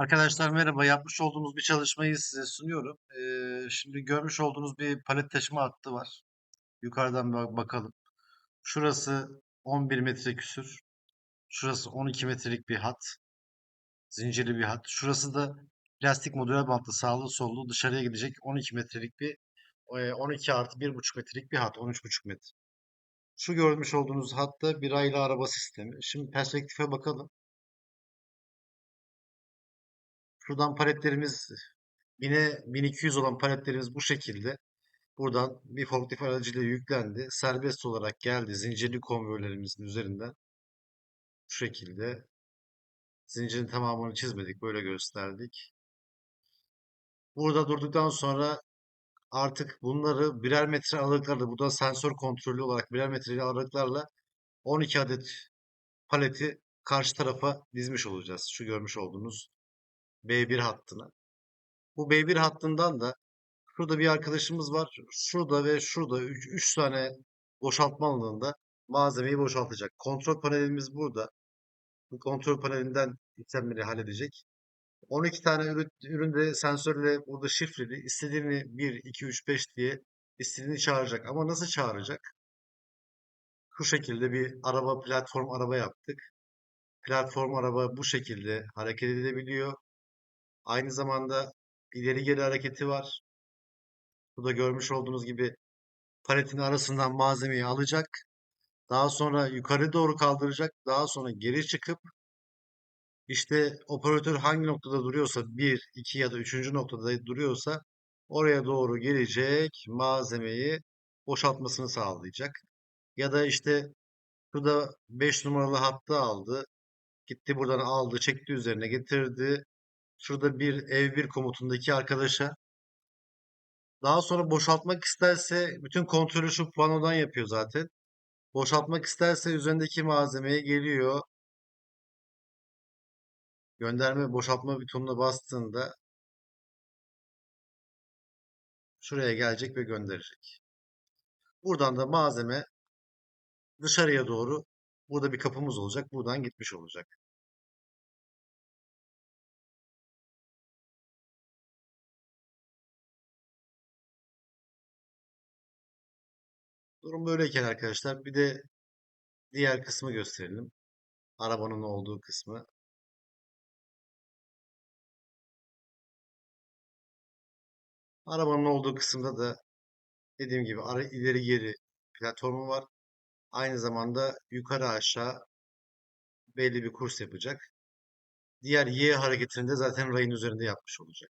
Arkadaşlar merhaba. Yapmış olduğumuz bir çalışmayı size sunuyorum. Ee, şimdi görmüş olduğunuz bir palet taşıma hattı var. Yukarıdan bak bakalım. Şurası 11 metre küsür. Şurası 12 metrelik bir hat. Zincirli bir hat. Şurası da plastik modüler bantlı sağlı sollu dışarıya gidecek 12 metrelik bir e, 12 artı 1,5 metrelik bir hat. 13,5 metre. Şu görmüş olduğunuz hatta bir raylı araba sistemi. Şimdi perspektife bakalım. Şuradan paletlerimiz 1000'e 1200 olan paletlerimiz bu şekilde. Buradan bir forklift aracıyla yüklendi. Serbest olarak geldi. Zincirli konvoylerimizin üzerinden. Bu şekilde. Zincirin tamamını çizmedik. Böyle gösterdik. Burada durduktan sonra artık bunları birer metre aralıklarla burada sensör kontrollü olarak birer metre aralıklarla 12 adet paleti karşı tarafa dizmiş olacağız. Şu görmüş olduğunuz B1 hattına. Bu B1 hattından da şurada bir arkadaşımız var. Şurada ve şurada 3 tane boşaltma alanında malzemeyi boşaltacak. Kontrol panelimiz burada. Bu kontrol panelinden işlemleri halledecek. 12 tane ürün, üründe sensörle burada şifreli. istediğini 1, 2, 3, 5 diye istediğini çağıracak. Ama nasıl çağıracak? Şu şekilde bir araba platform araba yaptık. Platform araba bu şekilde hareket edebiliyor. Aynı zamanda ileri geri hareketi var. Burada görmüş olduğunuz gibi paletin arasından malzemeyi alacak. Daha sonra yukarı doğru kaldıracak. Daha sonra geri çıkıp işte operatör hangi noktada duruyorsa 1, 2 ya da 3. noktada duruyorsa oraya doğru gelecek malzemeyi boşaltmasını sağlayacak. Ya da işte şurada 5 numaralı hattı aldı. Gitti buradan aldı, çekti üzerine getirdi. Şurada bir ev bir komutundaki arkadaşa daha sonra boşaltmak isterse bütün kontrolü şu panodan yapıyor zaten. Boşaltmak isterse üzerindeki malzemeye geliyor. Gönderme boşaltma butonuna bastığında şuraya gelecek ve gönderecek. Buradan da malzeme dışarıya doğru burada bir kapımız olacak. Buradan gitmiş olacak. Durum böyleyken arkadaşlar bir de diğer kısmı gösterelim. Arabanın olduğu kısmı. Arabanın olduğu kısımda da dediğim gibi ara, ileri geri platformu var. Aynı zamanda yukarı aşağı belli bir kurs yapacak. Diğer Y hareketini de zaten rayın üzerinde yapmış olacak.